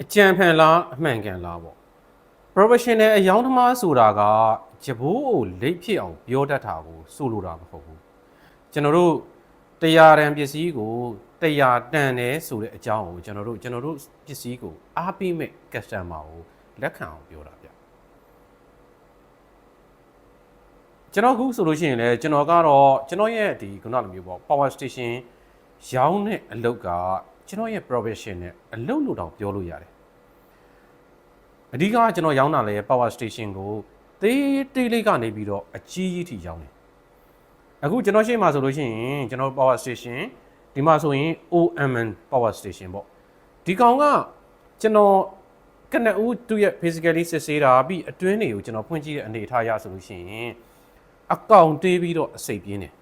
အကြံဖန်လားအမှန်ကန်လားပေါ့ professional အယောင်းသမားဆိုတာကဂျဘိုးကိုလိတ်ဖြစ်အောင်ပြောတတ်တာကိုဆိုလိုတာမဟုတ်ဘူးကျွန်တော်တို့တရားတန်ပစ္စည်းကိုတရားတန်တယ်ဆိုတဲ့အကြောင်းကိုကျွန်တော်တို့ကျွန်တော်တို့ပစ္စည်းကိုအားပေးမဲ့ customer ကိုလက်ခံအောင်ပြောတာဗျကျွန်တော်ခုဆိုလို့ရှိရင်လည်းကျွန်တော်ကတော့ကျွန်တော်ရဲ့ဒီခုနလိုမျိုးပေါ့ power station ရောင်းတဲ့အလုပ်က ကျွန်တော်ရဲ့ profession နဲ့အလုပ်လို့တောင်ပြောလို့ရတယ်အဓိကကကျွန်တော်ရောင်းတာလဲ power station ကိုသေးသေးလေးကနေပြီးတော့အကြီးကြီးထိရောင်းတယ်အခုကျွန်တော်ရှေ့မှာဆိုလို့ရှိရင်ကျွန်တော် power station ဒီမှာဆိုရင် OMN power station ပေါ့ဒီကောင်ကကျွန်တော်ကနဦးသူ့ရဲ့ physically စစ်ဆေးတာပြီးအတွင်းတွေကိုကျွန်တော်ဖွင့်ကြည့်တဲ့အနေအထားရဆိုလို့ရှိရင်အကောင်တေးပြီးတော့အစိပ်ပြင်းတယ်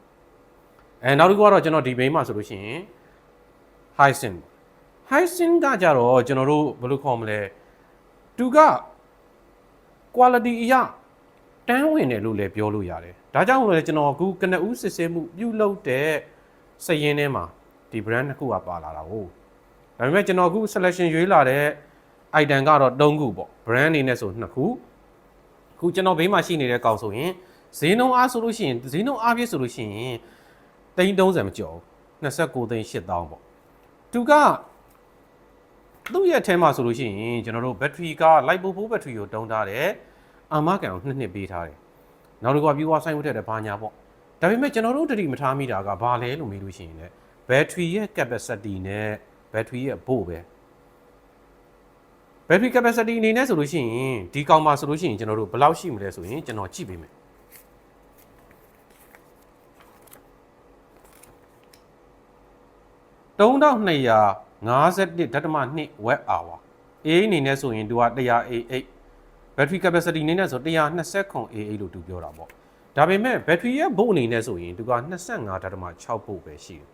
အဲနောက်တစ်ခုကတော့ကျွန်တော်ဒီဘိန်းမှာဆိုလို့ရှိရင် Hisense Hisense ကကြတော့ကျွန်တော်တို့ဘယ်လိုခေါ်မလဲသူက quality အရတန်းဝင်တယ်လို့လည်းပြောလို့ရတယ်။ဒါကြောင့်လည်းကျွန်တော်အခုကနဦးစစ်ဆေးမှုပြုလုပ်တဲ့စရင်ထဲမှာဒီ brand တစ်ခုကပါလာတာဟုတ်။ဒါပေမဲ့ကျွန်တော်အခု selection ရွေးလာတဲ့ item ကတော့3ခုပေါ့။ brand အနေနဲ့ဆို2ခု။အခုကျွန်တော်ဘေးမှာရှိနေတဲ့ကောင်ဆိုရင်ဈေးနှုန်းအားဆိုလို့ရှိရင်ဈေးနှုန်းအားပြည့်ဆိုလို့ရှိရင်330မကျော်ဘူး29သိန်း8000ပေါ့။ သူကသူ့ရဲ့အထဲမှာဆိုလို့ရှိရင်ကျွန်တော်တို့ဘက်ထရီက light bulb ဘက်ထရီကိုတုံးထားတယ်အာမကန်ကိုနှစ်နှစ်ပေးထားတယ်နောက်တစ်ခုက viewer ဆိုင်ဝတ်တဲ့ဘာညာပေါ့ဒါပေမဲ့ကျွန်တော်တို့တတိမထားမိတာကဘာလဲလို့မေးလို့ရှိရင်လည်းဘက်ထရီရဲ့ capacity နဲ့ဘက်ထရီရဲ့ဘို့ပဲဘက်ထရီ capacity အနေနဲ့ဆိုလို့ရှိရင်ဒီကောင်မှာဆိုလို့ရှိရင်ကျွန်တော်တို့ဘယ်လောက်ရှိမလဲဆိုရင်ကျွန်တော်ကြည့်ပေးမယ် 3251ဓတမ2 watt hour အေးအနေနဲ့ဆိုရင်သူက100 battery capacity အနေနဲ့ဆို129 AA လို့သူပြောတာပေါ့ဒါပေမဲ့ battery ရဲ့ဘို့အနေနဲ့ဆိုရင်သူက25ဓတမ6ဘို့ပဲရှိတယ်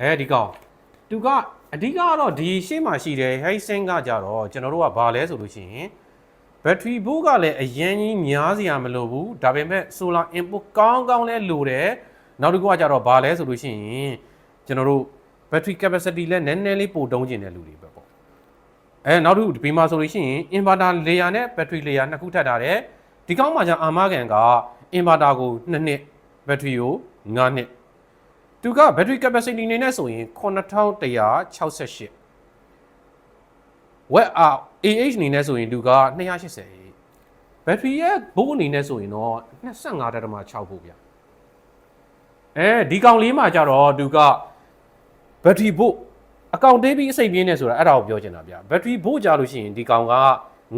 အဲဒီကောင်သူကအဓိကကတော့ဒီရှေ့မှာရှိတဲ့ Hisense ကကြတော့ကျွန်တော်တို့ကဘာလဲဆိုလို့ရှိရင် battery ဘို့ကလည်းအရင်ကြီးများစရာမလိုဘူးဒါပေမဲ့ solar input ကောင်းကောင်းလဲလိုတယ် နောက်တစ်ခုကကြတော့ဘာလဲဆိုလို့ရှိရင်ကျွန်တော်တို့ battery capacity လည်းနည်းနည်းလေးပိုတုံးကျင်တဲ့လူတွေပဲပေါ့အဲနောက်တစ်ခုဒီမှာဆိုလို့ရှိရင် inverter layer နဲ့ battery layer နှစ်ခုထပ်ထားတယ်ဒီကောင်းမှာじゃအာမခံက inverter ကို2နှစ် battery ကို9နှစ်သူက battery capacity အနေနဲ့ဆိုရင်9168 watt hour AH အနေနဲ့ဆိုရင်သူက280 battery ရဲ့ဘိုးအနေနဲ့ဆိုရင်တော့25.6ဖို့ဗျ အဲဒီကောင်လေးမှာကြတော့သူကဘက်ထရီဘို့အကောင့်တေးပြီးအစိပ်ပြင်းနေဆိုတာအဲ့ဒါကိုပြောချင်တာဗျဘက်ထရီဘို့ကြာလို့ရှိရင်ဒီကောင်က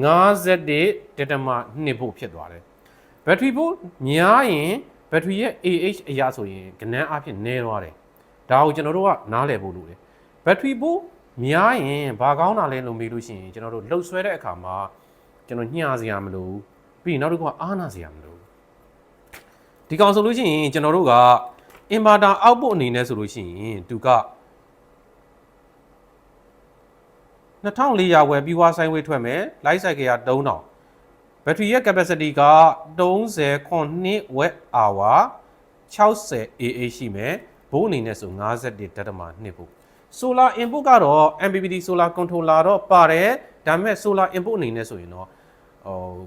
51ဒတမ2ဘို့ဖြစ်သွားတယ်ဘက်ထရီဘို့များရင်ဘက်ထရီရဲ့ AH အရာဆိုရင်ကနန်းအဖြစ်နည်းသွားတယ်ဒါကိုကျွန်တော်တို့ကနားလည်ဖို့လိုတယ်ဘက်ထရီဘို့များရင်ဘာကောင်းတာလဲလို့မေးလို့ရှိရင်ကျွန်တော်တို့လှုပ်ဆွဲတဲ့အခါမှာကျွန်တော်ညှာစရာမလိုဘူးပြီးရင်နောက်တစ်ခုကအားနာစရာမလိုဘူးဒီကောင်ဆိုလို့ရှိရင်ကျွန်တော်တို့က inverter output အနေနဲ့ဆိုလို့ရှိရင်သူက2400ဝယ်ပြီးွားဆိုင်ဝေးထွက်မယ် light cycle က3000ဘက်ထရီရဲ့ capacity က39 watt hour 60 AA ရှိမယ်ဘိုးအနေနဲ့ဆို51ဓာတ်မ2ဖို့ solar input ကတော့ MPPT solar controller တော့ပါတယ်ဒါပေမဲ့ solar input အနေနဲ့ဆိုရင်တော့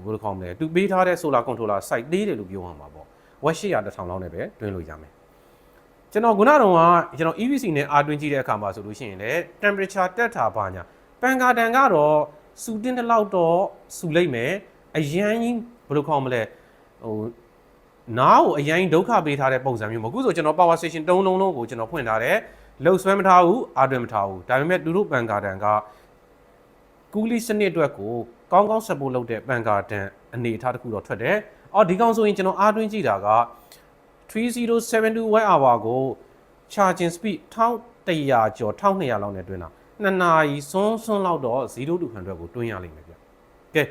ဟိုဘယ်လိုခေါ်မလဲသူပေးထားတဲ့ solar controller site သေးတယ်လို့ပြောမှာပေါ့ watt 800 1000လောက်နဲ့ပဲတွင်းလို့ရမယ် ကျွန်တော်ခုနကတော့ကျွန်တော် EVC နဲ့အာတွင်းကြည့်တဲ့အခါမှာဆိုလို့ရှိရင်လည်း temperature တက်တာပါညာပန်ကာတန်ကတော့စူတင်းတစ်လောက်တော့စူလိုက်မယ်အရန်ကြီးဘယ်လိုခေါ်မလဲဟိုနားကိုအရင်ဒုက္ခပေးထားတဲ့ပုံစံမျိုးမဟုတ်ဘူးဆိုကျွန်တော် power station တုံးလုံးလုံးကိုကျွန်တော်ဖွင့်ထားတယ်လှုပ်ဆွဲမထားဘူးအာတွင်မထားဘူးဒါပေမဲ့သူတို့ပန်ကာတန်ကကူလီစနစ်အတွက်ကိုကောင်းကောင်း support လုပ်တဲ့ပန်ကာတန်အနေအထားတစ်ခုတော့ထွက်တယ်အော်ဒီကောင်ဆိုရင်ကျွန်တော်အားတွင်းကြည့်တာက 3072 watt hour ကို charging speed 1100ကျော်1200လောက်နဲ့တွင်းတာ2နာရီစွန်းစွန်းလောက်တော့0 to 100ကိုတွင်းရလိမ့်မယ်ဗျကဲ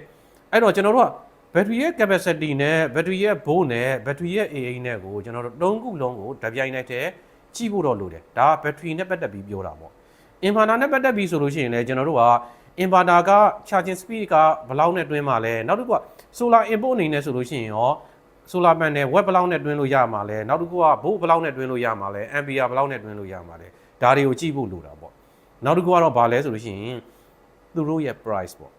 အဲ့တော့ကျွန်တော်တို့ကဘက်ထရီရဲ့ capacity နဲ့ဘက်ထရီရဲ့ volt နဲ့ဘက်ထရီရဲ့ AA နဲ့ကိုကျွန်တော်တို့သုံးခုလုံးကိုဓာတ်ပြိုင်နိုင်တဲ့ကြည့်ဖို့တော့လိုတယ်ဒါကဘက်ထရီနဲ့ပတ်သက်ပြီးပြောတာပေါ့ inverter နဲ့ပတ်သက်ပြီးဆိုလို့ရှိရင်လည်းကျွန်တော်တို့က inverter က charging speed ကဘယ်လောက်နဲ့တွင်းမှာလဲနောက်တစ်ခုက solar input အနေနဲ့ဆိုလို့ရှိရင်ရော solar panel web ဘယ်လောက်နဲ့တွင်းလို့ရမှာလဲနောက်တစ်ခုက volt ဘယ်လောက်နဲ့တွင်းလို့ရမှာလဲ ampere ဘယ်လောက်နဲ့တွင်းလို့ရမှာလဲဒါတွေကိုကြည့်ဖို့လိုတာပေါ့နောက်တစ်ခုကတော့ဘာလဲဆိုလို့ရှိရင်သူတို့ရဲ့ price ပေါ့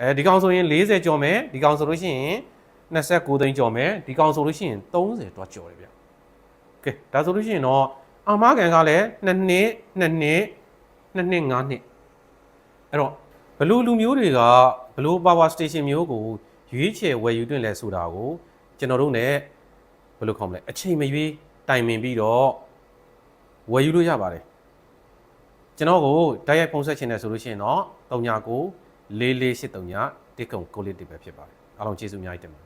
အဲဒီကောင်ဆိုရင်40ကျော်မယ်ဒီကောင်ဆိုလို့ရှိရင်29သိန်းကျော်မယ်ဒီကောင်ဆိုလို့ရှိရင်30တော့ကျော်တယ်ဗျကဲဒါဆိုလို့ရှိရင်တော့အာမခံကလည်း2နှစ်2နှစ်2နှစ်5နှစ်အဲ့တော့ဘလူလူမျိုးတွေကဘလူ power station မျိုးကိုရွေးချယ်ဝယ်ယူတွင်လဲဆိုတာကို ကျွန်တော်တို့ ਨੇ ဘယ်လိုခေါ်မလဲအချိန်မရွေးတိုင်ပင်ပြီးတော့ဝယ်ယူလို့ရပါတယ်ကျွန်တော်ကိုတိုက်ရိုက်ဖုန်းဆက်ချင်တယ်ဆိုလို့ရှိရင်တော့39 4483ညတိကုံကိုလေးတစ်ပဲဖြစ်ပါတယ်အားလုံးကျေးဇူးအများကြီးတင်ပါတယ်